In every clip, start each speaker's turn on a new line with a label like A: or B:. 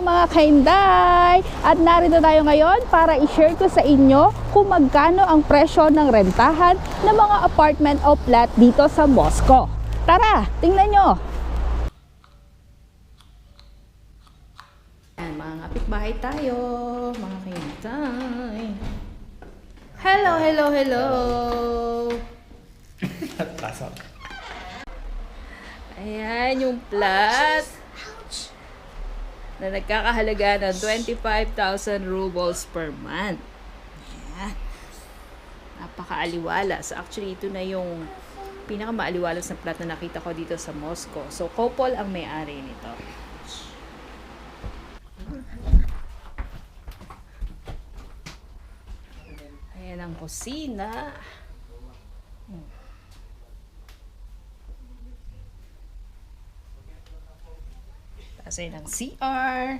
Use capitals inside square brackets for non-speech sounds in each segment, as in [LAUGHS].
A: mga kainday! At narito tayo ngayon para i-share ko sa inyo kung magkano ang presyo ng rentahan ng mga apartment o flat dito sa Moscow. Tara, tingnan nyo! Yan, mga kapitbahay tayo, mga kainday. Hello, hello, hello! [LAUGHS]
B: Pasok.
A: Ayan, yung flat na nagkakahalaga ng 25,000 rubles per month. Ayan. Napakaaliwalas. Actually, ito na yung pinakamaaliwalas na flat na nakita ko dito sa Moscow. So, couple ang may-ari nito. Ayan ang kusina. Kasi ng CR.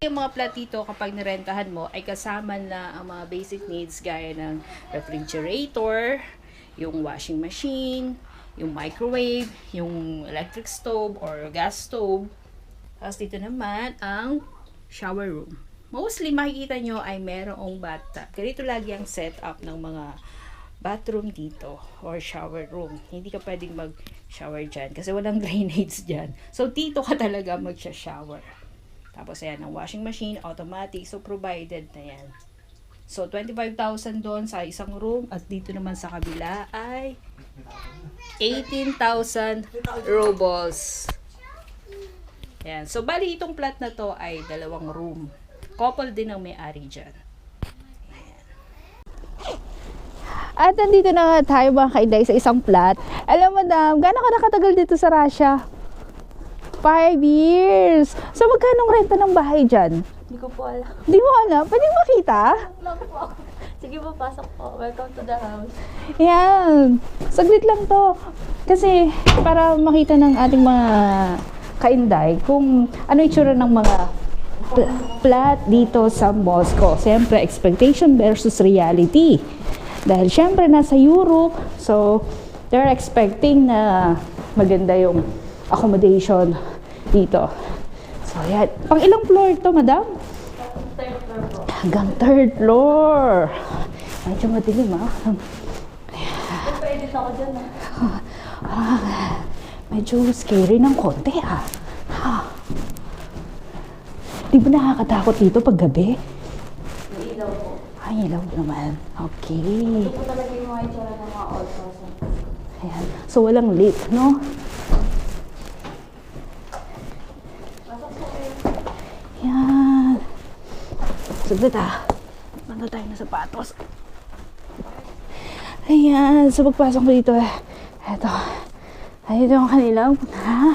A: Yung mga flat dito kapag nirentahan mo ay kasama na ang mga basic needs gaya ng refrigerator, yung washing machine, yung microwave, yung electric stove or gas stove. Tapos dito naman ang shower room. Mostly makikita nyo ay merong bathtub. Ganito lagi ang setup ng mga bathroom dito or shower room. Hindi ka pwedeng mag-shower dyan kasi walang [LAUGHS] drainage dyan. So, dito ka talaga mag-shower. Tapos, ayan, ang washing machine, automatic. So, provided na yan. So, 25,000 doon sa isang room at dito naman sa kabila ay 18,000 rubles. Ayan. So, bali itong flat na to ay dalawang room. Couple din ang may-ari dyan. At nandito na nga tayo mga kainday sa isang flat. Alam mo, madam, gano'n ka nakatagal dito sa Russia? Five years. So, magkano renta ng bahay dyan?
C: Hindi ko po alam.
A: Di mo alam? Pwede makita?
C: Po. Sige po, pasok po. Welcome to the house.
A: Yan. Saglit lang to. Kasi, para makita ng ating mga kainday kung ano itsura ng mga pl- flat dito sa Moscow. Siyempre, expectation versus reality. Dahil siyempre, nasa Europe. So, they're expecting na maganda yung accommodation dito. So, yan. Pang ilang floor to, madam?
C: Third floor po.
A: Hanggang third floor. Medyo madilim, ah.
C: Pa-edit ako dyan ah.
A: Ah, medyo scary ng konti ah. Ha. Di ba nakakatakot dito pag gabi? Ay, ilaw naman. Okay.
C: Ito po talaga yung mga itsura ng mga old person.
A: Ayan. So, walang lit, no?
C: Pasok po kayo.
A: Yan. Saglit ah. Manda tayo ng sapatos. Ayan. So, pagpasok ko dito, eh, eto. Ay, ito yung kanilang, ha?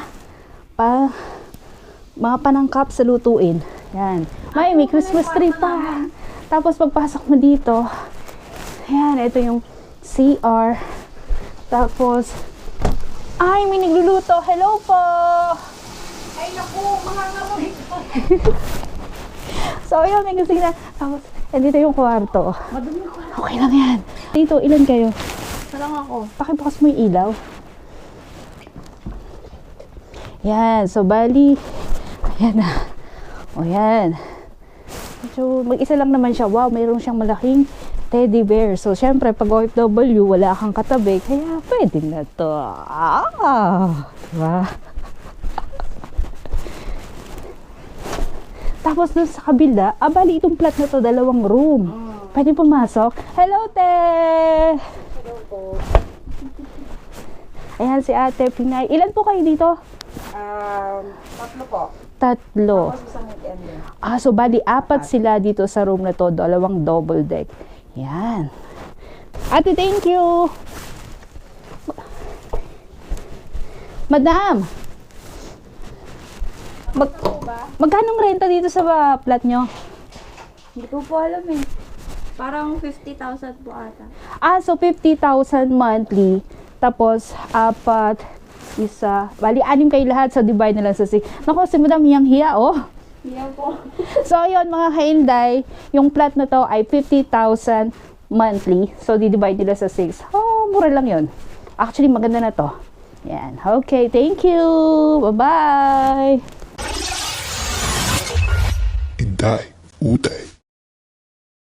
A: Pa, mga panangkap sa lutuin. Yan. May, may Christmas tree pa. Tapos, pagpasok mo dito, ayan, ito yung CR. Tapos, ay, may nagluluto. Hello po!
C: Ay naku, mga ngamoy. [LAUGHS]
A: So, ayun, may kusina. Tapos, andito yung kwarto.
C: Madumi ko.
A: Okay lang yan. Dito, ilan kayo?
C: Isa lang ako.
A: Pakibukas mo yung ilaw. Yan. So, bali. Ayan na. O, yan. So, mag-isa lang naman siya. Wow, mayroon siyang malaking teddy bear. So, syempre, pag OFW, wala kang katabi. Kaya, pwede na to. Ah! Diba? Tapos dun sa kabila, ah, bali itong flat na to, dalawang room. Pwede pumasok. Hello, te!
C: Hello po.
A: Ayan si ate Pinay. Ilan po kayo dito?
C: Um, tatlo po.
A: Tatlo. Ah, so bali apat sila dito sa room na to, dalawang double deck. Yan. Ate, thank you. Madam, mag magkano renta dito sa ah, flat nyo?
C: Hindi ko po alam eh. Parang 50,000 po ata.
A: Ah, so 50,000 monthly. Tapos, apat, isa. Bali, anim kayo lahat. So, divide na lang sa 6. Naku, si madam, hiyang hiya, oh.
C: Yeah po. [LAUGHS]
A: so, yun mga kainday, yung plot na to ay 50,000 monthly. So, didivide nila sa 6. Oh, mura lang yun. Actually, maganda na to. Yan. Okay, thank you. Bye-bye.
B: Inday, utay.